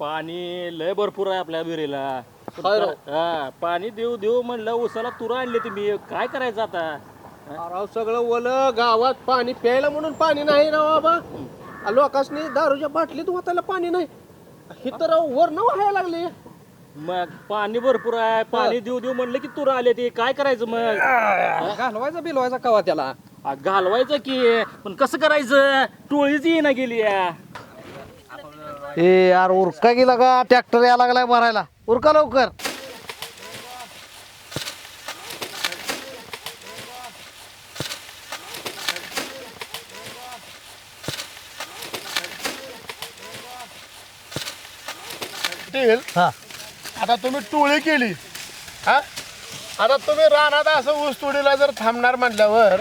पाणी लय भरपूर आहे आपल्या विहिरीला. पण राव? हा देऊ देऊ म्हणलं उसाला तुरा आणले तुम्ही. काय करायचं आता? राव सगळं ओलं गावात पाणी प्यायला म्हणून पाणी नाही राव बाबा. लोकांनी दारूच्या बाटलीत होताला पाणी नाही. हे तर राव वर न व्हायला लागले. मग पाणी भरपूर आहे. पाणी देऊ देऊ म्हणलं की तुरा आले ते. काय करायचं मग? घालवायचा बिलवायचा कवा त्याला? आ, घालवायचं की. पण कसं करायचं? टोळीच येईना गेली या. ए यार उरका गेला का? ट्रॅक्टर यायला लागलाय भरायला. उरका लवकर. पाटील हा. आता तुम्ही टोळी केली. हा? आता तुम्ही रानात असं ऊस तोडीला जर थांबणार म्हटल्यावर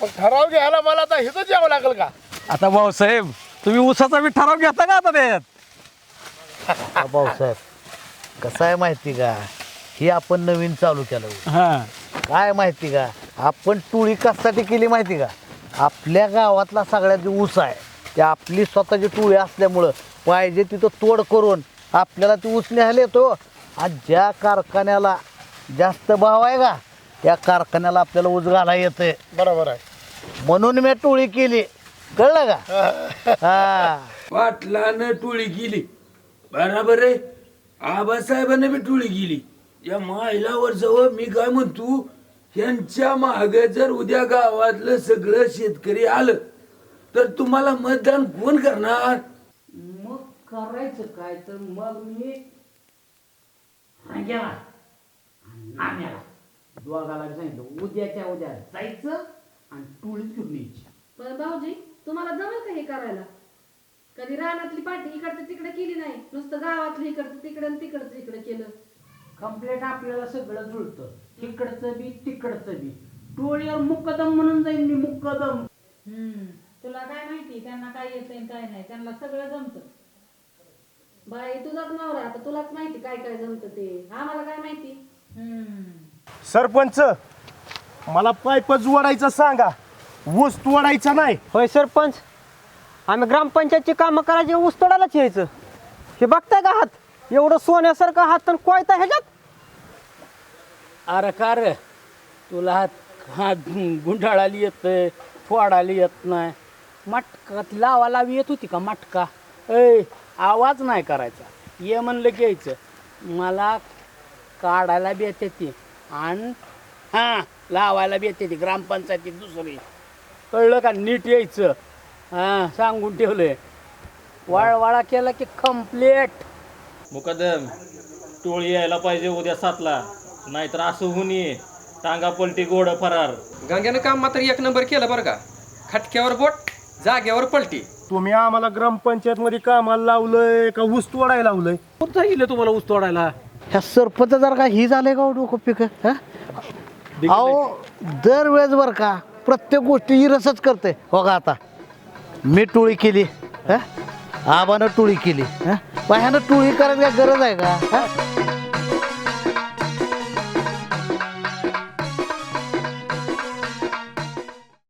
मग ठराव घ्यायला मला आता हिथंच यावं लागेल का? आता भाऊसाहेब तुम्ही उसाचा बी ठराव घेता का आता त्यात हा, भाऊसाहेब कसं आहे माहिती का? ही आपण नवीन चालू केलं. हा. काय माहिती का? आपण टोळी कशासाठी केली माहिती का? आपल्या गावातला सगळ्यात जो ऊस आहे ते आपली स्वतःची टोळी असल्यामुळं पाहिजे तिथं तोड करून आपल्याला ती ऊस न्यायला येतो. आणि ज्या कारखान्याला जास्त भाव आहे का त्या कारखान्याला आपल्याला ऊस घाला येतंय. बरोबर आहे. म्हणून मी टोळी केली. कळलं का? हा. पाटलानं टोळी गेली बराबर आहे. आबासाहेबांना बी टोळी गेली या महिलावर जवळ मी काय म्हणतो यांच्या मागे जर उद्या गावातलं सगळं शेतकरी आलं तर तुम्हाला मतदान कोण करणार? मग करायचं काय तर मग मी रांग्याला आणि नाम्याला दोघाला सांगितलं उद्याच्या उद्या जायचं आणि टोळीत घेऊन यायची पण भाऊजी तुम्हाला जमेल का हे करायला? कधी रानातली पाठी इकडचं तिकडे केली नाही नुसतं गावातलं इकडचं तिकडं आणि तिकडचं इकडे केलं. कम्प्लेट आपल्याला सगळं जुळतं. इकडचं बी तिकडचं बी. टोळीवर मुक्कदम म्हणून जाईन मी मुक्कदम. हम्म. तुला काय माहिती त्यांना काय येतंय आणि काय नाही त्यांना सगळं जमतं. बाई तुझाच नवरा आता तुलाच माहिती काय काय जमतं ते. आम्हाला काय माहिती? हम्म. सरपंच मला पाईपच ओढायचं सांगा. ऊस तोडायचा नाही. होय सरपंच. आम्ही ग्रामपंचायतची कामं करायची ऊस तोडायलाच यायचं. हे बघताय का हात? एवढं सोन्यासारखं हात तर कोयता ह्याच्यात? अरे का रे? तुला हात हात गुंडाळाली येत फोडाली येत नाही. मटका लावा लावी येत होती का मटका? ऐ आवाज नाही करायचा. ये म्हणलं की यायचं. मला काढायला बी येते ती. आणि हां लावायला बी येते ती. ग्रामपंचायतीत दुसरी. कळलं का नीट यायचं? हां सांगून ठेवलंय. वाळवाळा केला की कम्प्लेट मुकदम टोळी यायला पाहिजे उद्या सातला. नाहीतर असं होऊन ये. टांगा पलटी गोड फरार. गांग्यानं काम मात्र एक नंबर केलं बरं का. खटक्यावर बोट जाग्यावर पलटी. तुम्ही आम्हाला ग्रामपंचायत मध्ये कामाला लावलंय का ऊस तोडायला लावलंय? कोण सांगितलं तुम्हाला ऊस तोडायला? ह्या सरपंच जर का ही झालंय का हो डोकं पिक अहो दरवेळेस बरं का प्रत्येक गोष्टी इरसच रसच करते हो का आता मी टोळी केली हं? आबानं टोळी केली हं? बाह्यानं टोळी करायची काय गरज आहे का हं?